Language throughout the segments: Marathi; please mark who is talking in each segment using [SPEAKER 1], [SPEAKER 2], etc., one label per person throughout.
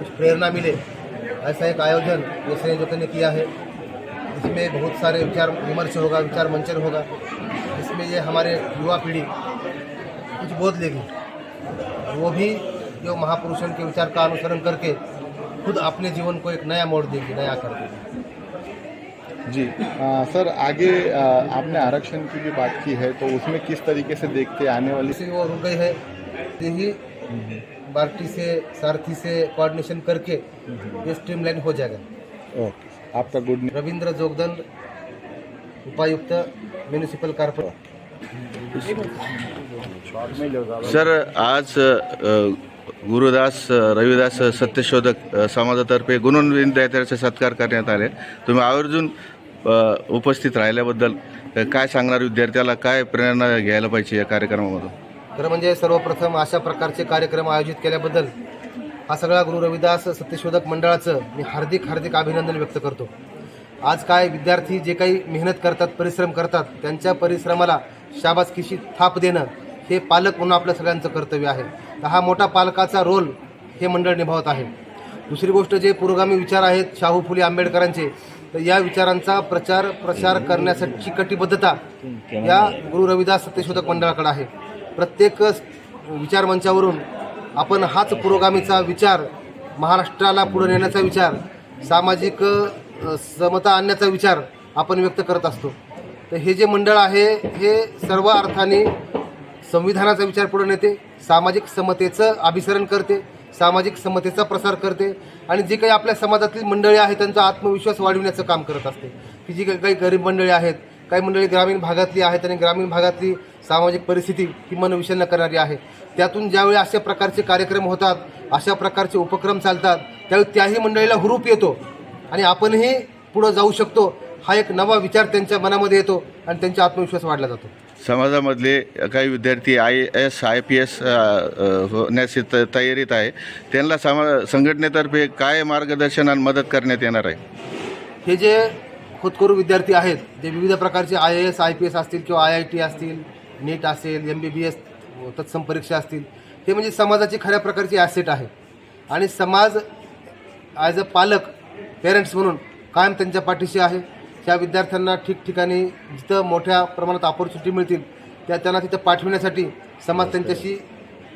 [SPEAKER 1] कुछ प्रेरणा मिले। ऐसा एक आयोजन ये संयोजकों ने किया है। इसमें बहुत सारे विचार विमर्श होगा विचार मंचन होगा। इसमें ये हमारे युवा पीढ़ी कुछ बोध लेगी। वो भी जो महापुरुषों के विचार का अनुसरण करके खुद अपने जीवन को एक नया मोड़ देगी नया कर देगी।
[SPEAKER 2] जी आ, सर आगे आ, आपने आरक्षण की भी बात की है तो उसमें किस तरीके से देखते आने वाली
[SPEAKER 1] वो रुक गई है। यही पार्टी से सारथी से कोऑर्डिनेशन करके ये स्ट्रीमलाइन हो जाएगा।
[SPEAKER 2] ओके आपका गुड न्यूज
[SPEAKER 1] रविंद्र जोगदंड उपायुक्त म्युनिसिपल कॉर्पोरेट
[SPEAKER 3] सर आज गुरुदास रविदास सत्यशोधक समाजातर्फे गुणवंत विद्यार्थ्यांचे सत्कार करण्यात आले. तुम्ही आवर्जून उपस्थित राहिल्याबद्दल काय सांगणार विद्यार्थ्याला? काय प्रेरणा घ्यायला पाहिजे या कार्यक्रमामधून?
[SPEAKER 1] खरं म्हणजे सर्वप्रथम अशा प्रकारचे कार्यक्रम आयोजित केल्याबद्दल हा सगळा गुरु रविदास सत्यशोधक मंडळाचं मी हार्दिक हार्दिक अभिनंदन व्यक्त करतो. आज काय विद्यार्थी जे काही मेहनत करतात परिश्रम करतात त्यांच्या परिश्रमाला शाबासकीशी थाप देणं हे पालक म्हणून आपल्या सगळ्यांचं कर्तव्य आहे. तर हा मोठा पालकाचा रोल हे मंडळ निभावत आहे. दुसरी गोष्ट जे पुरोगामी विचार आहेत शाहू फुले आंबेडकरांचे तर या विचारांचा प्रचार प्रसार करण्यासाठी कटिबद्धता या गुरु रविदास सत्यशोधक मंडळाकडे आहे. प्रत्येक विचार मंचावरून आपण हाच पुरोगामीचा विचार महाराष्ट्राला पुढे नेण्याचा विचार सामाजिक समता आणण्याचा विचार आपण व्यक्त करत असतो. तर हे जे मंडळ आहे हे सर्व अर्थाने संविधानाचा विचार पुढे नेते सामाजिक समतेचं अभिसरण करते सामाजिक समतेचा प्रसार करते आणि जी काही आपल्या समाजातील मंडळी आहेत त्यांचा आत्मविश्वास वाढविण्याचं काम करत असते. की जी काही काही गरीब मंडळी आहेत काही मंडळी ग्रामीण भागातली आहेत आणि ग्रामीण भागातली सामाजिक परिस्थिती ही मनविषण्ण करणारी आहे. त्यातून ज्यावेळी अशा प्रकारचे कार्यक्रम होतात अशा प्रकारचे उपक्रम चालतात त्यावेळी त्याही मंडळीला हुरूप येतो आणि आपणही पुढं जाऊ शकतो हा एक नवा विचार त्यांच्या मनामध्ये येतो आणि त्यांचा आत्मविश्वास वाढला जातो.
[SPEAKER 3] समाजामधले काही विद्यार्थी I S I P S होण्याची त तयारीत आहे. त्यांना समा संघटनेतर्फे काय मार्गदर्शन आणि मदत करण्यात येणार आहे?
[SPEAKER 1] हे जे होतकरू विद्यार्थी आहेत जे विविध प्रकारचे I A S I P S असतील किंवा आय आय टी असतील नीट असेल एम बी बी एस तत्सम परीक्षा असतील हे म्हणजे समाजाची खऱ्या प्रकारची ॲसेट आहे. आणि समाज ॲज अ पालक पेरेंट्स म्हणून कायम त्यांच्या पाठीशी आहे. त्या विद्यार्थ्यांना ठिकठिकाणी जिथं मोठ्या प्रमाणात ऑपॉर्च्युनिटी मिळतील त्या त्यांना तिथं पाठविण्यासाठी समाज त्यांच्याशी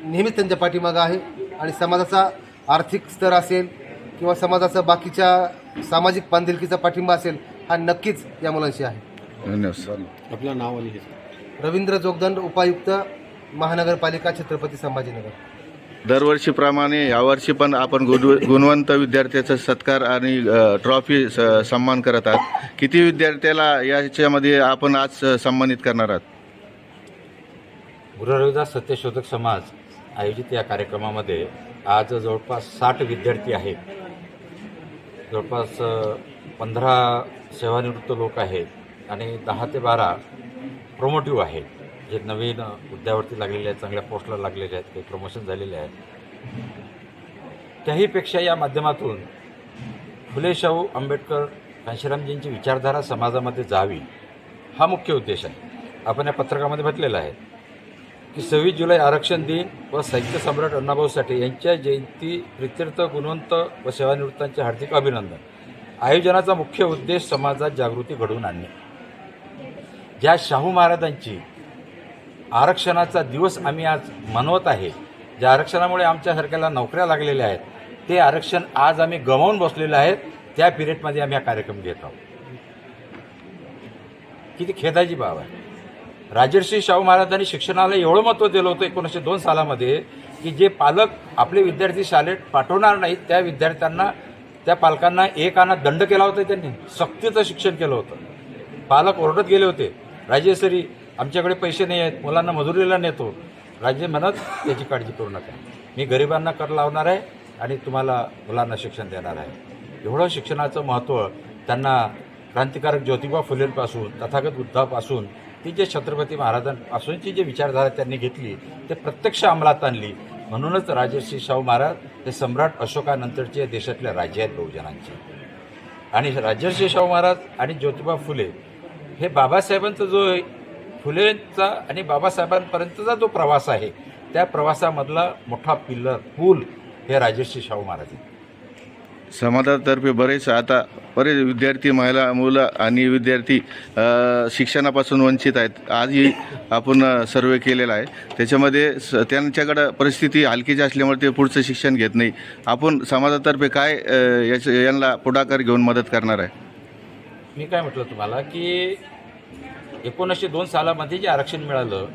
[SPEAKER 1] नेहमीच त्यांच्या पाठीमागं आहे. आणि समाजाचा आर्थिक स्तर असेल किंवा समाजाचा बाकीच्या सामाजिक बांधिलकीचा पाठिंबा असेल हा नक्कीच या मुलांशी आहे.
[SPEAKER 3] धन्यवाद सर.
[SPEAKER 4] आपलं नाव आणि हे.
[SPEAKER 1] रवींद्र जोगदंड उपायुक्त महानगरपालिका छत्रपती संभाजीनगर.
[SPEAKER 3] दरवर्षीप्रमाणे यावर्षी पण आपण गुण गुणवंत विद्यार्थ्याचा सत्कार आणि अ, ट्रॉफी स सन्मान करत आहात. किती विद्यार्थ्याला याच्यामध्ये आपण आज सन्मानित करणार आहात?
[SPEAKER 4] गुरु रविदास सत्यशोधक समाज आयोजित या कार्यक्रमामध्ये आज जवळपास साठ विद्यार्थी आहेत. जवळपास पंधरा सेवानिवृत्त लोक आहेत आणि दहा ते बारा प्रोमोटिव्ह आहेत. जे नवीन हुद्द्यावरती लागलेले आहेत चांगल्या पोस्टला लागलेले आहेत काही प्रमोशन झालेले आहेत. त्याहीपेक्षा या माध्यमातून फुले शाहू आंबेडकर कांशीरामजींची विचारधारा समाजामध्ये जावी हा मुख्य उद्देश आहे. आपण या पत्रकामध्ये म्हटलेला आहे. की सव्वीस जुलै आरक्षण दिन व साहित्य सम्राट अण्णाभाऊ साठे यांच्या जयंती प्रित्यर्थ गुणवंत व सेवानिवृत्तांचे हार्दिक अभिनंदन. आयोजनाचा मुख्य उद्देश समाजात जागृती घडवून आणणे. ज्या शाहू महाराजांची आरक्षणाचा दिवस आम्ही आज मनवत आहे ज्या आरक्षणामुळे आमच्यासारख्याला नोकऱ्या लागलेल्या आहेत ते आरक्षण आज आम्ही गमावून बसलेलं आहे त्या पिरियडमध्ये आम्ही हा कार्यक्रम घेत आहोत. किती खेदाची बाब आहे. राजर्षी शाहू महाराजांनी शिक्षणाला एवढं महत्त्व दिलं होतं एकोणीसशे दोन सालामध्ये की जे पालक आपले विद्यार्थी शाळेत पाठवणार नाहीत त्या विद्यार्थ्यांना त्या पालकांना एक आना दंड केला होता त्यांनी. सक्तीचं शिक्षण केलं होतं. पालक ओरडत गेले होते राजेश्वरी आमच्याकडे पैसे नाही आहेत मुलांना मजुरीला नेतो. राज्य म्हणत त्याची काळजी करू नका. मी गरिबांना कर लावणार आहे आणि तुम्हाला मुलांना शिक्षण देणार आहे. एवढं शिक्षणाचं महत्त्व त्यांना क्रांतिकारक ज्योतिबा फुलेंपासून तथागत बुद्धापासून ती जे छत्रपती महाराजांपासूनची जी विचारधारा त्यांनी घेतली ते प्रत्यक्ष अंमलात आणली. म्हणूनच राजर्षी शाहू महाराज हे सम्राट अशोकानंतरचे देशातल्या राज्य आहेत बहुजनांचे. आणि राजर्षी शाहू महाराज आणि ज्योतिबा फुले हे बाबासाहेबांचा जो फुलेंचा आणि बाबासाहेबांपर्यंतचा जो प्रवास आहे त्या प्रवासामधला मोठा पिल्लर पूल हे राजर्षी शाहू महाराज आहेत.
[SPEAKER 3] समाजातर्फे बरेच आता बरेच विद्यार्थी महिला मुलं आणि विद्यार्थी शिक्षणापासून वंचित आहेत. आजही आपण सर्वे केलेला आहे. त्याच्यामध्ये स त्यांच्याकडं परिस्थिती हलकीची असल्यामुळे ते पुढचं शिक्षण घेत नाही. आपण समाजातर्फे काय अ, याच यांना पुढाकार घेऊन मदत करणार आहे?
[SPEAKER 4] मी काय म्हटलं तुम्हाला की एकोणीसशे दोन सालामध्ये जे आरक्षण मिळालं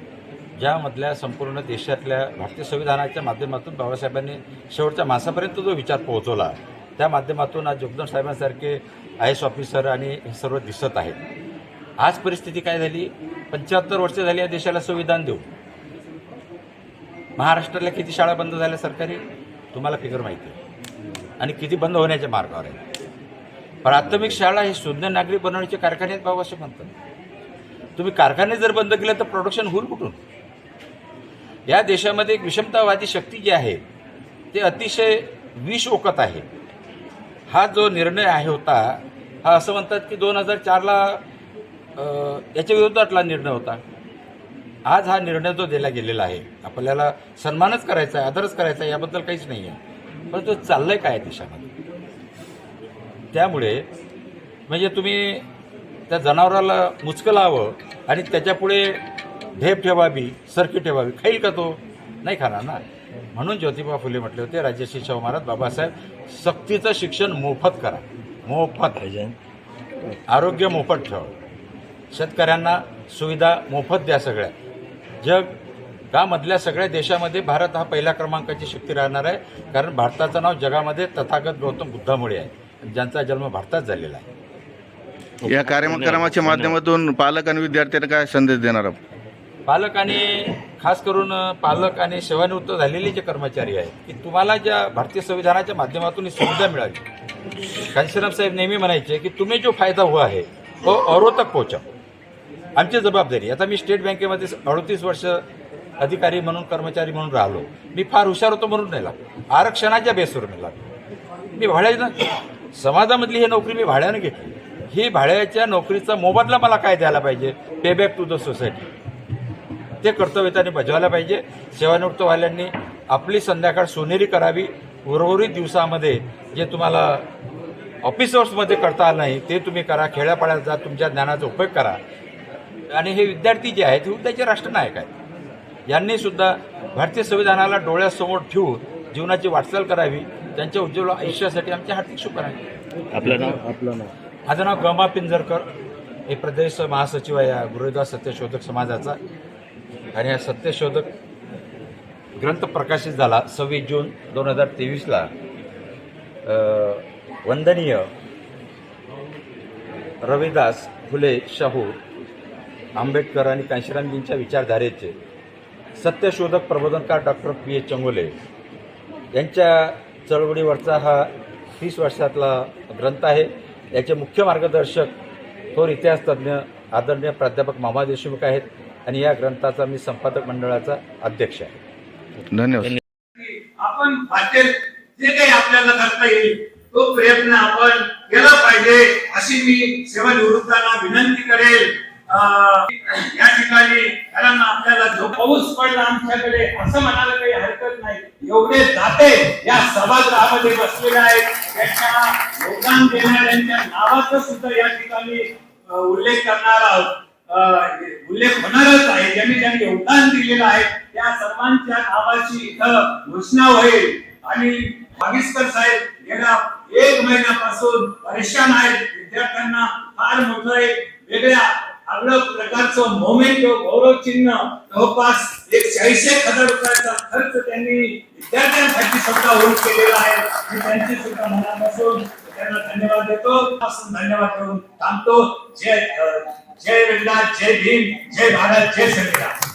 [SPEAKER 4] ज्यामधल्या संपूर्ण देशातल्या भारतीय संविधानाच्या माध्यमातून बाबासाहेबांनी शेवटच्या माणसापर्यंत जो विचार पोहोचवला त्या माध्यमातून आज जोगदन साहेबांसारखे आय एस ऑफिसर आणि हे सर्व दिसत आहेत. आज परिस्थिती काय झाली? पंच्याहत्तर वर्ष झाली या देशाला संविधान देऊ महाराष्ट्रातल्या किती शाळा बंद झाल्या सरकारी? तुम्हाला फिगर माहिती आहे. आणि किती बंद होण्याच्या मार्गावर आहे. प्राथमिक शाळा हे शून्य नागरिक बनवण्याचे कारखाने आहेत बाबा असे म्हणतात. तुम्ही कारखाने जर बंद केले तर प्रोडक्शन होईल कुठून? या देशामध्ये एक विषमतावादी शक्ती जी आहे ते अतिशय विष ओकत आहे. हा जो निर्णय आहे होता हा असं म्हणतात की दोन हजार चारला याच्या विरोधातला निर्णय होता. आज हा निर्णय जो दिला गेलेला आहे आपल्याला सन्मानच करायचा आहे आदरच करायचा आहे याबद्दल काहीच नाही आहे. पण तो चाललंय काय देशामध्ये? त्यामुळे म्हणजे तुम्ही त्या जनावराला मुचकं लावं आणि त्याच्यापुढे ढेप ठेवावी सरकी ठेवावी खाईल का तो? नाही खाणार ना. म्हणून ज्योतिबा फुले म्हटले होते राजश्री शाहू महाराज बाबासाहेब सक्तीचं शिक्षण मोफत करा. मोफत. आरोग्य मोफत ठेवा. शेतकऱ्यांना सुविधा मोफत द्या सगळ्या. जग का मधल्या सगळ्या देशामध्ये भारत हा पहिल्या क्रमांकाची शक्ती राहणार आहे कारण भारताचं नाव जगामध्ये तथागत गौतम बुद्धामुळे आहे ज्यांचा जन्म भारतात झालेला आहे.
[SPEAKER 3] या कार्यक्रमाच्या माध्यमातून पालक आणि विद्यार्थ्यांना काय संदेश देणार आहोत
[SPEAKER 4] पालक आणि खास करून पालक आणि सेवानिवृत्त झालेले जे कर्मचारी आहेत की तुम्हाला ज्या भारतीय संविधानाच्या माध्यमातून ही सुविधा मिळाली. कांशीराम साहेब नेहमी म्हणायचे की तुम्ही जो फायदा हुआ आहे तो औरों तक आमची जबाबदारी आता मी स्टेट बँकेमध्ये अडतीस वर्ष अधिकारी म्हणून कर्मचारी म्हणून राहिलो. मी फार हुशार होतो म्हणून नाही लागलो. आरक्षणाच्या बेसवर मी लागलो. मी भाड्यानं समाजामधली ही नोकरी मी भाड्यानं घेतली. ही भाड्याच्या नोकरीचा मोबदला मला काय द्यायला पाहिजे? Pay back to the society ते कर्तव्य त्यांनी पाहिजे. सेवानिवृत्त वाल्यांनी आपली संध्याकाळ सोनेरी करावी. उर्वरित दिवसामध्ये जे तुम्हाला ऑफिस अवर्समध्ये करता आलं नाही ते तुम्ही करा. खेड्यापाड्यात जा तुमच्या ज्ञानाचा उपयोग करा. आणि हे विद्यार्थी जे आहेत हे उद्याचे राष्ट्रनायक आहेत. यांनी सुद्धा भारतीय संविधानाला डोळ्यासमोर ठेवून जीवनाची वाटचाल करावी. त्यांच्या उज्ज्वल आयुष्यासाठी आमचे हार्दिक शुभेच्छा
[SPEAKER 2] आपलं नाव? आपलं नाव.
[SPEAKER 4] माझं नाव गमा पिंजरकर. हे प्रदेश महासचिव आहे या गुरुदास सत्यशोधक समाजाचा. आणि हा सत्यशोधक ग्रंथ प्रकाशित झाला सव्वीस जून दोन हजार तेवीसला. वंदनीय रविदास फुले शाहू आंबेडकर आणि कांशीरामजींच्या विचारधारेचे सत्यशोधक प्रबोधनकार डॉक्टर पी एच चंगोले यांच्या चळवळीवरचा हा तीस वर्षातला ग्रंथ आहे. याचे मुख्य मार्गदर्शक थोर इतिहासतज्ज्ञ आदरणीय प्राध्यापक मामा देशमुख आहेत. आणि या ग्रंथाचा मी संपादक मंडळाचा अध्यक्ष आहे.
[SPEAKER 3] धन्यवाद.
[SPEAKER 5] आपण वाटेल जे काही आपल्याला करता येईल तो प्रयत्न आपण केला पाहिजे अशी मी सेवानिवृत्तांना विनंती करेल. या ठिकाणी कारण आपल्याला जो पाऊस पडला आमच्याकडे असं म्हणायला काही हरकत नाही. एवढे दाते या सभागृहामध्ये बसलेले आहेत. त्यांच्या योगदान देणाऱ्यांच्या नावाचा सुद्धा या ठिकाणी उल्लेख करणार आहोत. उल्लेख होणारच आहे ज्यांनी ज्यांनी योगदान दिलेलं आहे त्या सर्वांच्या नावाची इथं घोषणा होईल. आणि भागीसकर साहेब गेल्या एक महिन्यापासून परेशान आहेत. विद्यार्थ्यांना फार मोठं एक वेगळ्या आगळं प्रकारचं मोमेंट गौरव चिन्ह जवळपास एक चाळीस हजार रुपयाचा खर्च त्यांनी विद्यार्थ्यांसाठी स्वतः होऊ केलेला आहे. मी त्यांची सुद्धा मनापासून त्यांना धन्यवाद देतो. पासून धन्यवाद करून थांबतो. जय जय विज्ञान जय भीम जय भारत जय संविधान.